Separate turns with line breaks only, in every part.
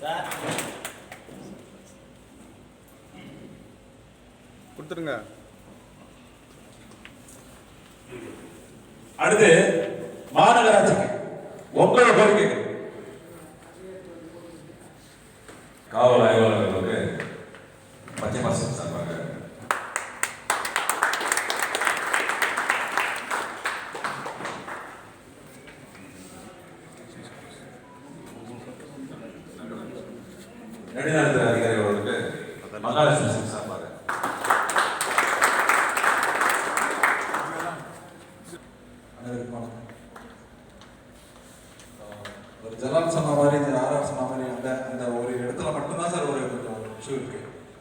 Sir
கொடுத்துருங்க.
அடுத்து மாநகராட்சிக்கு உங்களோட கோரிக்கைகள் காவல் ஆய்வாளர்களுக்கு மத்திய மாசம் சார்பாக நெடுநாளத்துறை அதிகாரி அவர்களுக்கு மகாலட்சுமி சிங் சார்பாக
அனைவருக்கும் வணக்கம். ஆஹ் ஒரு ஜலால் சொன்ன மாதிரி இந்த ஆர்ஆர் சொன்ன மாதிரி அந்த அந்த ஒரு இடத்துல மட்டும்தான் சார் ஒரு கொஞ்சம் இஷ்யூ இருக்கு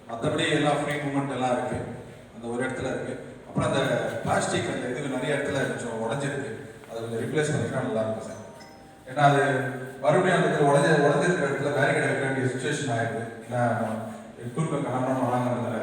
மற்றபடி எல்லா ஃப்ரீ மூமெண்ட் எல்லாம் இருக்கு. அந்த ஒரு இடத்துல இருக்கு. அப்புறம் அந்த பிளாஸ்டிக் அந்த இது நிறைய இடத்துல கொஞ்சம் உடஞ்சிருக்கு. அதை கொஞ்சம் ரிப்ளேஸ் பண்ணினா நல்லா இருக்கும் சார். ஏன்னா அது மறுபடியும் அந்த இடத்துல உடஞ்ச உடஞ்சிருக்கிற இடத்துல பேரிகேட் வைக்க வேண்டிய சுச்சுவேஷன் ஆயிடுது. ஏன்னா குறுக்க கணவன் வராங்கிறதுனால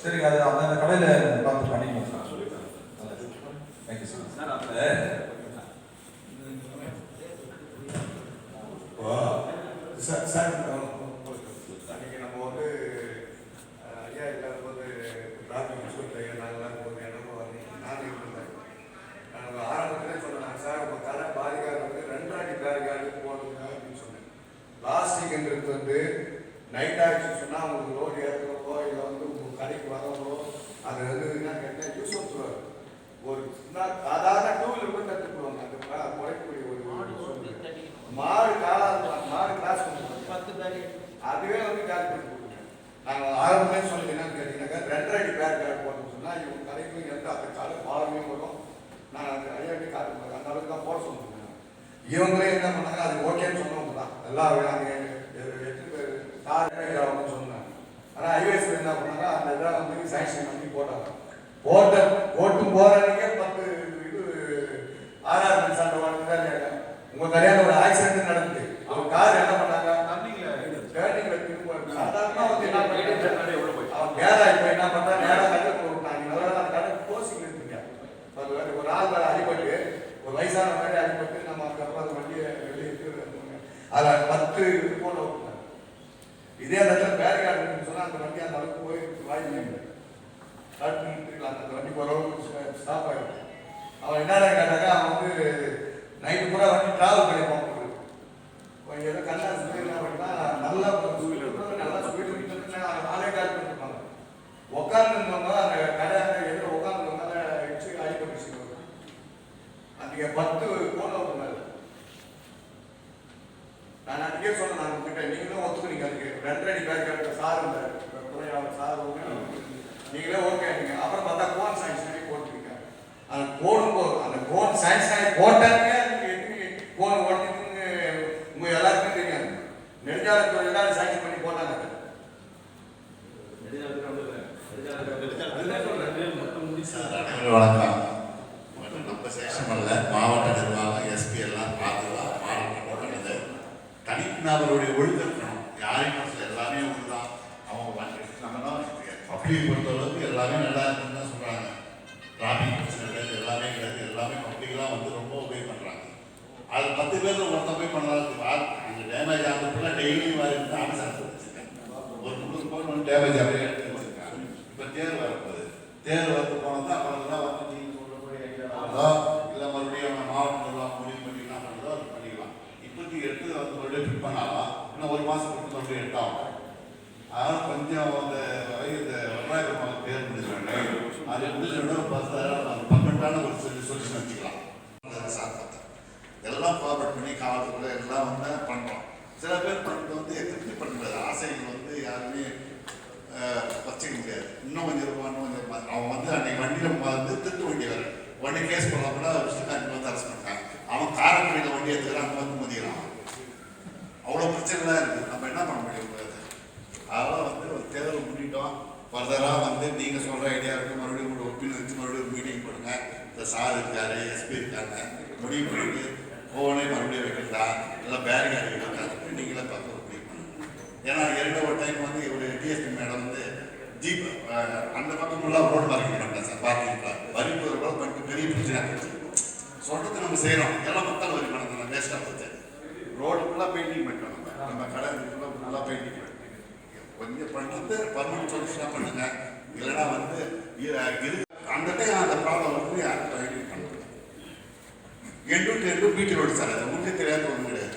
சரிங்க அது அந்த கடையில் பார்த்து பண்ணிக்கலாம் sir thank you sir
sir அந்த
சார் சார் அன்னைக்கு நம்ம வந்து அஹ், ஐயா இல்லாத போது ராஜ்யம் சொல்லிட்டு நாங்களாம் போது எனக்கு வந்து நான் இருந்தேன் நாங்கள் ஆரம்பத்திலே சொன்னேன் சார் உங்கள் கடை பாதிக்காது வந்து ரெண்டாடி பேரிகார்டு போடுங்க அப்படின்னு சொன்னேன் பிளாஸ்டிக்ன்றது வந்து நைட் ஆக்ஷன் சொன்னால் உங்களுக்கு லோடு ஏற்றுறப்போ இல்லை வந்து உங்கள் கடைக்கு வரவோ அது வந்து என்ன கேட்டால் யூஸ் பண்ணுவார் ஒரு சின்ன சாதாரண டூ வீலர் கூட கற்றுக்குவாங்க அந்த ப- குறைக்கக்கூடிய ஒரு மாடு காலாது மாடு கிளாஸ் பண்ணுவாங்க
பத்து பேர்
அதுவே வந்து கால் பண்ணி கொடுங்க நாங்கள் ஆரம்பமே சொல்லி என்னன்னு கேட்டிங்கன்னாக்கா ரெண்டரை அடி பேர் கார்டு போட்டோம்னு சொன்னால் இவங்க கடைக்கு எந்த அந்த கால பாலமே வரும் நாங்கள் அந்த ஐயாட்டி காட்டு போகிறேன் அந்த அளவுக்கு தான் போட சொல்லுங்க இவங்களே என்ன பண்ணாங்க அது ஓகேன்னு சொன்னவங்க தான். எல்லாம் அவங்க எட்டு பேர் கார் அவங்க சொன்னாங்க. ஆனால் ஐவேஸ் என்ன பண்ணாங்க அந்த இதை வந்து சாங்ஷன் பண்ணி போட்டாங்க. போட்ட போட்டு போகிற அன்னைக்கே பத்து இது ஆர்ஆர் மின்சார வாழ்க்கை தான் உங்க கல்யாணம் ஒரு ஆக்சிடென்ட் நடக்குது அவங்க கார் என்ன பண்ணாங்க டேர்னிங்ல திரும்ப சாதாரணமா வந்து என்ன பண்ணிட்டு அவன் நேரா இப்ப என்ன பண்றா நேரா கட்டு விட்டாங்க நல்லா அந்த கடை கோசிங் இருக்குங்க அது வேற ஒரு ஆள் மேல அடிபட்டு ஒரு வயசான மாதிரி அடிபட்டு நம்ம அதுக்கப்புறம் அந்த வண்டியை வெளியே எடுத்து அதுல பத்து இது போல விட்டாங்க இதே இடத்துல பேரிகார்டு சொன்னா அந்த வண்டி அந்த அளவுக்கு போய் வாய்ப்பு ஸ்டார்ட் பண்ணிட்டு அந்த வண்டி போகிறவங்க ஸ்டாப் ஆகிடும் அவன் என்ன கேட்டாக்கா அவன் வந்து நைட்டு பூரா வண்டி ட்ராவல் பண்ணி போக கொஞ்சம் ஏதோ கண்ணா சொல்லி என்ன பண்ணா நல்லா நல்லா ஸ்பீடு நாளே கால் பண்ணிருப்பாங்க உட்காந்துருந்தவங்க அந்த கடை எதிர உட்காந்துருந்தவங்க எச்சு அடிப்பட்டு அன்றைக்கி பத்து போன மேல நான் அன்றைக்கே சொன்னேன் நான் உங்ககிட்ட நீங்களும் ஒத்துக்குறீங்க அதுக்கு ரெண்டரை அடி பேர் எடுத்த சார் இருந்தார் சார் ஒன்று நீங்களே ஓகே நீங்க அப்புறம் பார்த்தா கோன் சயின்ஸ் ஆகி போட்டுருக்கீங்க. அந்த போடும்போது அந்த கோன் சயின்ஸ் ஆகி போட்டாங்க கோன் உடஞ்சிட்டுன்னு உங்க எல்லாருக்கும் தெரியாது. நெடுஞ்சாலைத்துறை எல்லாரும் சயின்ஸ் பண்ணி போட்டாங்க. அதை.
வணக்கம். நம்ம சேஷம் அல்ல மாவட்ட நிர்வாகம் எஸ்பி எல்லாம் பார்த்துதான் மாவட்ட போட்டது தனிநபருடைய ஒழுக்கம் பப்ளிக் பொறுத்தளவுக்கு எல்லாமே நல்லா இருக்குன்னு தான் சொல்கிறாங்க டிராஃபிக் பிரச்சனை கிடையாது எல்லாமே கிடையாது எல்லாமே பப்ளிக்லாம் வந்து ரொம்ப உபயோக பண்ணுறாங்க அது பத்து பேர் ஒருத்தன் போய் பண்ணலாம் இந்த டேமேஜ் ஆகிறதுக்குள்ள டெய்லி மாதிரி ஆஃபீஸ் வச்சுருக்கேன் ஒரு முந்நூறு பவுன் வந்து டேமேஜ் ஆகவே எடுத்து வச்சிருக்காங்க இப்போ தேர் வரப்போகுது தேர் வந்து போனது அப்புறம் தான் வந்து நீங்கள் சொல்றபடி ஐடியா வருதோ இல்லை மறுபடியும் மாவட்ட நிர்வாகம் முடிவு பண்ணி என்ன பண்ணுறதோ அது பண்ணிக்கலாம் இப்போதைக்கு எடுத்து வந்து மறுபடியும் ஃபிட் பண்ணாலும் இன்னும் ஒரு மாதம் கொடுத்து மறுபடியும் எட்டாகும் அதனால் கொஞ்சம் அந்த வகை இந்த வெங்காயம் தேர் முடிஞ்சாங்க அது முடிஞ்சோடனே ஒரு பத்தாயிரம் பர்மனண்டான ஒரு சொல்யூஷன் வச்சுக்கலாம் அது சாப்பிட்டேன் எல்லாம் ஃபார்வர்ட் பண்ணி காலத்துக்குள்ள எல்லாம் வந்து பண்ணுறோம் சில பேர் பண்ணுறது வந்து திருப்தி பண்ணுறது ஆசைகள் வந்து யாருமே வச்சுக்க முடியாது. இன்னும் கொஞ்சம் ரூபா இன்னும் கொஞ்சம் ரூபா. அவன் வந்து அன்னைக்கு வண்டியில் வந்து திருட்டு வண்டி வர வண்டி கேஸ் பண்ண கூட விஷயம் வந்து அரசு பண்ணிட்டாங்க அவன் காரக்குடியில் வண்டி எடுத்துக்கிறான் அங்கே வந்து மதிக்கிறான் அவ்வளோ பிரச்சனைலாம் இருக்குது நம்ம என்ன பண்ண முடியும்? அதெல்லாம் வந்து ஒரு தேர்தல் முன்னிட்டோம் ஃபர்தராக வந்து நீங்கள் சொல்கிற ஐடியா இருக்குது மறுபடியும் ஒரு ஒப்பீனியன் வச்சு மறுபடியும் மீட்டிங் போடுங்க. இந்த சார் இருக்காரு எஸ்பி இருக்காங்க. முடிவு பண்ணிட்டு ஃபோனே மறுபடியும் வைக்கிறதா இல்லை பேரிங் அடிக்கிறதா ஏன்னா இரண்டு ஒரு டைம் வந்து இவருடைய டிஎஸ்பி மேடம் வந்து ஜீப் அந்த பக்கம் ஃபுல்லாக ரோடு பார்க்கிங் பண்ணேன் சார் பார்க்கிங்ல வரி கூட பண்ணிட்டு பெரிய பிரச்சனை போச்சு. சொல்றது நம்ம செய்கிறோம் எல்லாம் மக்கள் வரி பணம் வேஸ்ட்டாக போச்சு. ரோடு ஃபுல்லாக பெயிண்டிங் பண்ணிட்டோம் நம்ம. நம்ம கடை ஃபுல்லாக ஃபுல்லாக பெயிண்டிங் பண்ணிட்டோம். கொஞ்சம் பண்ணுறது பர்மனன்ட் சொல்யூஷனாக பண்ணுங்க. இல்லைன்னா வந்து இரு அந்த டைம் அந்த ப்ராப்ளம் வந்து பெயிண்டிங் பண்ணுறோம் எண்டு டு எண்டு வீட்டு ரோடு சார் அது. உங்களுக்கு தெரியாத ஒன்றும் கிடையாது.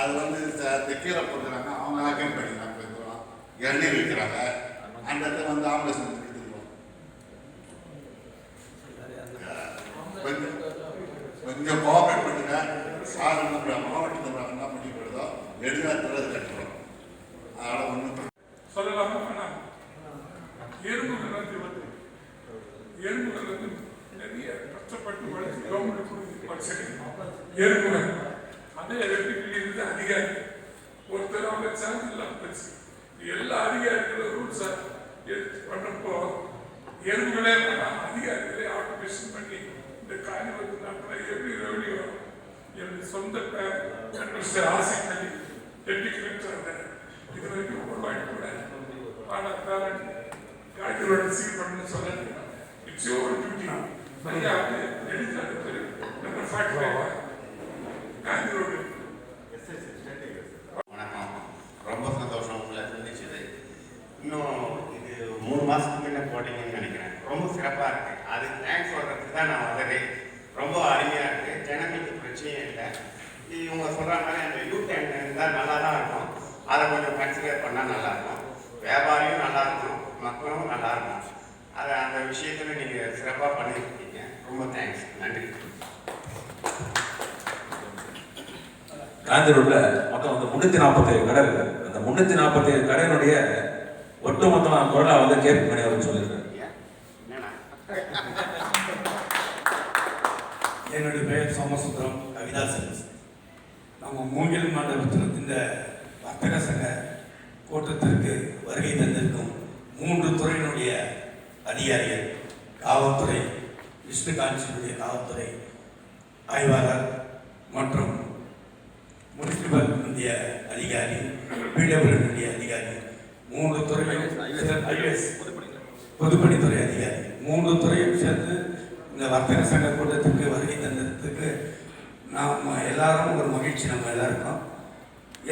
அது வந்து ச- கீழே போடுறாங்க அவங்க ஆக்கியம் பண்ணிக்கிறாங்க. கொஞ்சம் இளநீர் விற்கிறாங்க. அந்த இடத்துல வந்து ஆம்புலன்ஸ் வந்து கொஞ்சம் கொஞ்சம் கோஆப்ரேட் பண்ணுங்க. சார் நம்ம மாவட்டத்தில் என்ன பண்ணி போடுதோ எதிர்காலத்தில் அது கட்டுறோம் அதனால் ஒன்றும்
சொல்லலாமா வேணாம் எறும்புகள் வந்து வந்து எறும்புகள் வந்து நிறைய கஷ்டப்பட்டு வளர்ச்சி கவர்மெண்ட் கொடுத்து எறும்புகள் அதே எலக்ட்ரிக்கல் இருந்து அதிகாரி. ஒருத்தர் அவங்க சேனல் எல்லாம் போச்சு எல்லா அதிகாரிகளும் ரூல்ஸை எடுத்து பண்ணப்போ எறும்புகளே அதிகாரிகளே ஆட்டோமேஷன் பண்ணி இந்த காரியம் வந்து நடத்துனா எப்படி ரெவன்யூ வரும்? என்னுடைய சொந்த mister Ashiq Ali deputy collector இருந்தார் இது வரைக்கும் வாய்ப்பு கூட ஆனால் பேரண்ட் காய்ச்சலோட சீல் பண்ணு சொல்ல இட்ஸ் யோர் டியூட்டி மரியாதை எழுதி number forty
Thank you.
Gandhi மொத்தம் வந்து முன்னூத்தி நாற்பத்தேழு கடை அந்த முன்னூத்தி நாற்பத்தேழு கடையினுடைய ஒட்டுமொத்தமான குரலா வந்து கேட்பு பண்ணி அவர் சொல்லியிருக்காரு.
என்னுடைய பெயர் சோமசுந்தரம் கவிதாசன் நம்ம மூங்கில் மண்டபத்தில் இந்த வர்த்தக சங்க கூட்டத்திற்கு வருகை தந்திருக்கும் மூன்று துறையினுடைய அதிகாரிகள் காவல்துறை விஷ்ணு காஞ்சியினுடைய காவல்துறை ஆய்வாளர் மற்றும் இந்திய அதிகாரி பிடபிள்யூடைய அதிகாரி மூன்று துறையும் ஐஎஸ் பொதுப்பணித்துறை அதிகாரி. மூன்று துறையும் சேர்ந்து இந்த வர்த்தக சங்க கூட்டத்துக்கு வருகை தந்ததுக்கு நாம் எல்லாரும் ஒரு மகிழ்ச்சி நம்ம எல்லாருக்கும்.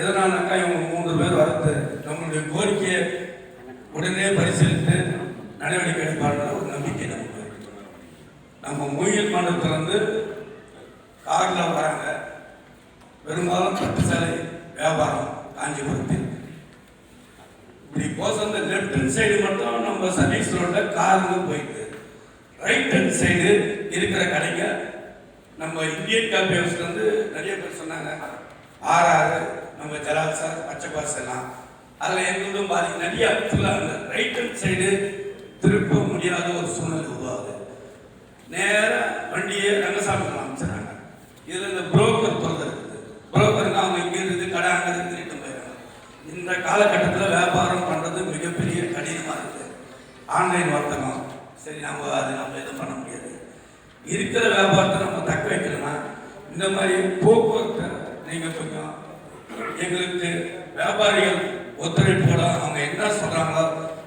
எதனாலக்கா இவங்க மூன்று பேர் வரது நம்மளுடைய கோரிக்கையை உடனே பரிசீலித்து நடவடிக்கை எடுப்பார்கள் ஒரு நம்பிக்கை நமக்கு. நம்ம மூங்கில் மண்டலத்திலிருந்து காரில் வராங்க. பெரும்பாலும் பட்டு சேலை வியாபாரம் காஞ்சிபுரத்தில். இப்படி போஸ் அந்த லெஃப்ட் ஹேண்ட் சைடு மட்டும் நம்ம சர்வீஸ் ரோட்ல காருங்க போயிட்டு ரைட் ஹேண்ட் சைடு இருக்கிற கடைங்க நம்ம இந்தியன் காபி இருந்து நிறைய பேர் சொன்னாங்க. ஆறு ஆறு நம்ம ஜலால் சார் பச்சை பாஸ் எல்லாம். அதில் எங்களுக்கும் பாதி நிறைய ஃபுல்லாக அந்த ரைட் ஹேண்ட் சைடு திருப்ப முடியாத ஒரு சூழ்நிலை உருவாகுது. நேராக வண்டியை ரங்கசாமி அமைச்சிடறாங்க இதில் இந்த புரோக்கர் தொல்லை இருக்குது புரோக்கருங்க அவங்க இங்கே இருந்து கடை அங்கே இருந்து ரிட்டன் போயிடுறாங்க இந்த காலகட்டத்தில் வியாபாரம் பண்ணுறது மிகப்பெரிய கடினமாக இருக்குது ஆன்லைன் வர்த்தகம். சரி நம்ம அது நம்ம எதுவும் பண்ண முடியாது. இருக்கிற வியாபாரத்தை நம்ம தக்க வைக்கணும்னா இந்த மாதிரி போக்குவரத்தை நீங்கள் கொஞ்சம் எங்களுக்கு வியாபாரிகள் ஒத்துழைப்போட அவங்க என்ன சொல்கிறாங்களோ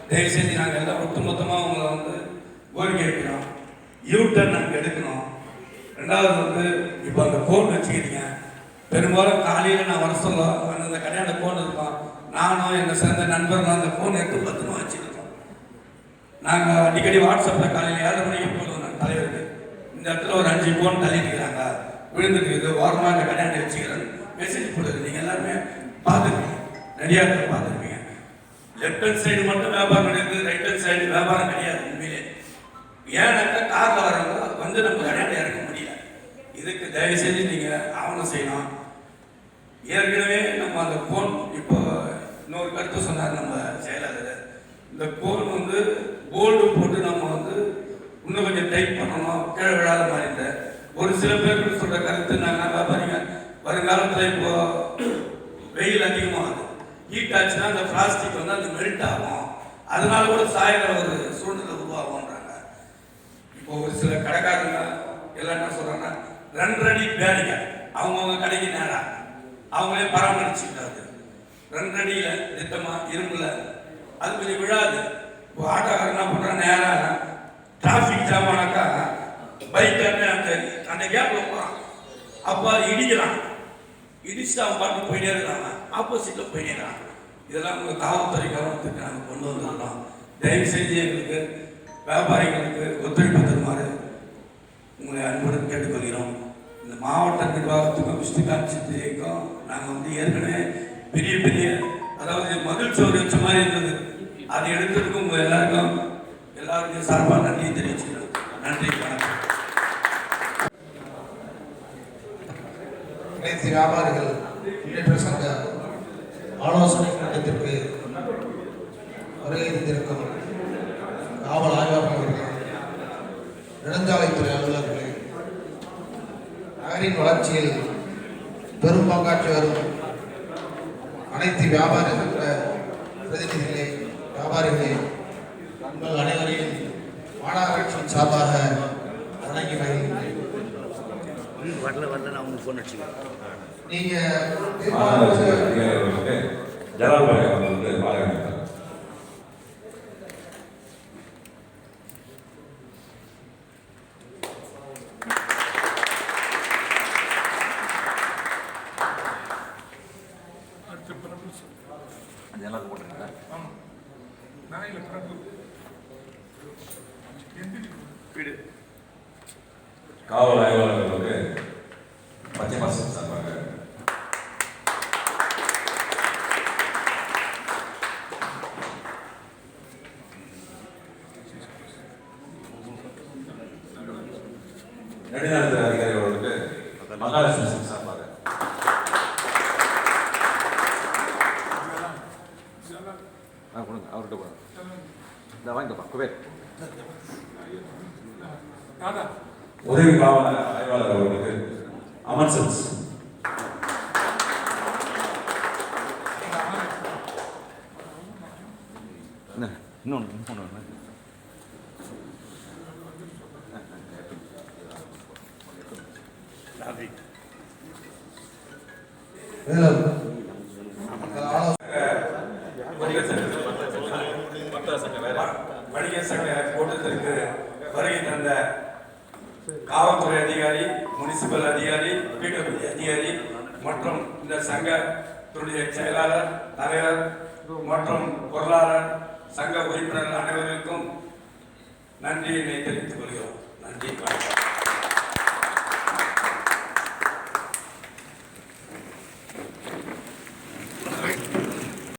தயவு செஞ்சு நாங்கள் எல்லாம் ஒட்டுமொத்தமாக அவங்கள வந்து கோரிக்கை வைக்கிறோம். யூட்டர் நாங்கள் எடுக்கணும். ரெண்டாவது வந்து இப்போ அந்த ஃபோன் வச்சுக்கிறீங்க பெரும்பாலும் காலையில் நான் வர சொல்ல அந்த கடையான ஃபோன் இருப்பான் நானும் எங்கள் சேர்ந்த நண்பர்களும் அந்த ஃபோன் எடுத்து பத்திரமா வச்சுருக்கோம் நாங்கள் அடிக்கடி வாட்ஸ்அப்பில் காலையில் ஏழு மணிக்கு போடுவோம் நான் தலைவருக்கு. இந்த இடத்துல ஒரு அஞ்சு ஃபோன் தள்ளிட்டுக்கிறாங்க. விழுந்துருக்குது ஓரமாக இந்த கல்யாணம் வச்சுக்கிறேன் மெசேஜ் போடுறது நீங்கள் எல்லாருமே பார்த்துருப்பீங்க. நிறையா பேர் பார்த்துருப்பீங்க. லெஃப்ட் ஹேண்ட் சைடு மட்டும் வியாபாரம் கிடையாது ரைட் ஹேண்ட் சைடு வியாபாரம் கிடையாது உண்மையிலே. ஏன்னாக்கா காரில் வரவங்க வந்து நம்ம கல்யாணம் இறக்க முடியல. இதுக்கு தயவு செஞ்சு நீங்கள் ஆவணம் செய்யணும். ஏற்கனவே நம்ம அந்த ஃபோன் இன்னொரு கருத்து சொன்னார் நம்ம செயலாளர். இந்த கோல் வந்து கோல்டு போட்டு நம்ம வந்து இன்னும் கொஞ்சம் டைட் பண்ணணும் கீழே விழாத மாதிரி இல்லை. ஒரு சில பேர் சொல்ற கருத்து நாங்கள் வியாபாரிங்க வருங்காலத்தில் இப்போ வெயில் அதிகமாகுது. ஹீட் ஆச்சுன்னா அந்த பிளாஸ்டிக் வந்து அது மெல்ட் ஆகும். அதனால கூட சாயிற ஒரு சூழ்நிலை உருவாகும்ன்றாங்க. இப்போ ஒரு சில கடைக்காரங்க எல்லாம் என்ன சொல்கிறாங்கன்னா ரெண்டரை அடி பேரிங்க அவங்கவுங்க கடைக்கு நேரா. அவங்களே பராமரிச்சுக்கிட்டாது ரெண்டடியில் நித்தமாக இரும்புல. அது கொஞ்சம் விழாது. இப்போ ஆட்டோக்காரர் என்ன பண்ணுறான் நேராக டிராஃபிக் ஜாம் ஆனாக்கா பைக் அந்த அந்த கேப்பில் போகிறான் அப்போ அது இடிக்கிறான். இடிச்சுட்டு அவன் பாட்டு போயிட்டே இருக்காங்க ஆப்போசிட்டில் போயிட்டே இருக்காங்க இதெல்லாம் உங்கள் காவல்துறை கவனத்துக்கு நாங்கள் கொண்டு வந்துருக்கோம் தயவு செஞ்சு எங்களுக்கு வியாபாரிகளுக்கு ஒத்துழைப்பு தருமாறு உங்களை அன்புடன் கேட்டுக்கொள்கிறோம். இந்த மாவட்ட நிர்வாகத்துக்கும் விஷ்ணுகாந்த் சித்திரைக்கும் நாங்கள் வந்து ஏற்கனவே பெரிய பெரிய அதாவது மகிழ்ச்சி ஒரு வச்ச மாதிரி இருந்தது. அதை எடுத்ததுக்கு உங்கள் எல்லாருக்கும் எல்லாருக்கும் சார்பாக நன்றியை தெரிவிச்சுக்கிறேன். நன்றி வணக்கம்.
அனைத்து வியாபாரிகள் முன்னேற்ற சங்க ஆலோசனை கூட்டத்திற்கு வருகை தந்திருக்கும் காவல் ஆய்வாளர் நெடுஞ்சாலைத்துறை அலுவலர்களே நகரின் வளர்ச்சியில் அனைத்து வியாபார பிரதிநிதிகளே வியாபாரிகளே நண்பர்கள் அனைவரையும் மாநகராட்சியின் சார்பாக வணங்கி வருகின்றேன்.
வரல வரல நான் உங்களுக்கு ஃபோன் அடிச்சுக்கிறேன்
நீங்க
மாநகராட்சி
தீர்மானம்
அதிகாரி அவர்களுக்கு ஜலால்பாய் அவர்களுக்கு மாலை அணிவித்தார்
அடுத்து பிரபு சார்
அதெல்லாம் போட்டுருங்க
ஆமாம் நான் இல்லை பிரபு எந்திரி
வீடு
காவல் ஆய்வாளர் அவர்களுக்கு பச்சை மாசம் சார்பாக நெடுஞ்சாலைத்துறை அதிகாரி அவர்களுக்கு மகாலட்சுமி சிங் சார்பாக ஆ கொடுங்க. அவர்கிட்ட கொடுங்க. இந்த வாங்கிக்கப்பா குபேர். உதவி காவல் ஆய்வாளர் அவர்களுக்கு அமன் செல்ஸ்
இன்னொன்று இன்னொன்று டிராஃபிக்
மேலும் இந்த ஆலோசனை
வணிகர் சங்க வணிகர் சங்க கூட்டத்திற்கு வருகை தந்த காவல்துறை அதிகாரி முனிசிபல் அதிகாரி பிடபிள்யூ அதிகாரி மற்றும் இந்த சங்கத்துடைய செயலாளர் தலைவர் மற்றும் பொருளாளர் சங்க உறுப்பினர் அனைவருக்கும் நன்றியினை தெரிவித்துக் கொள்கிறோம் நன்றி வணக்கம்.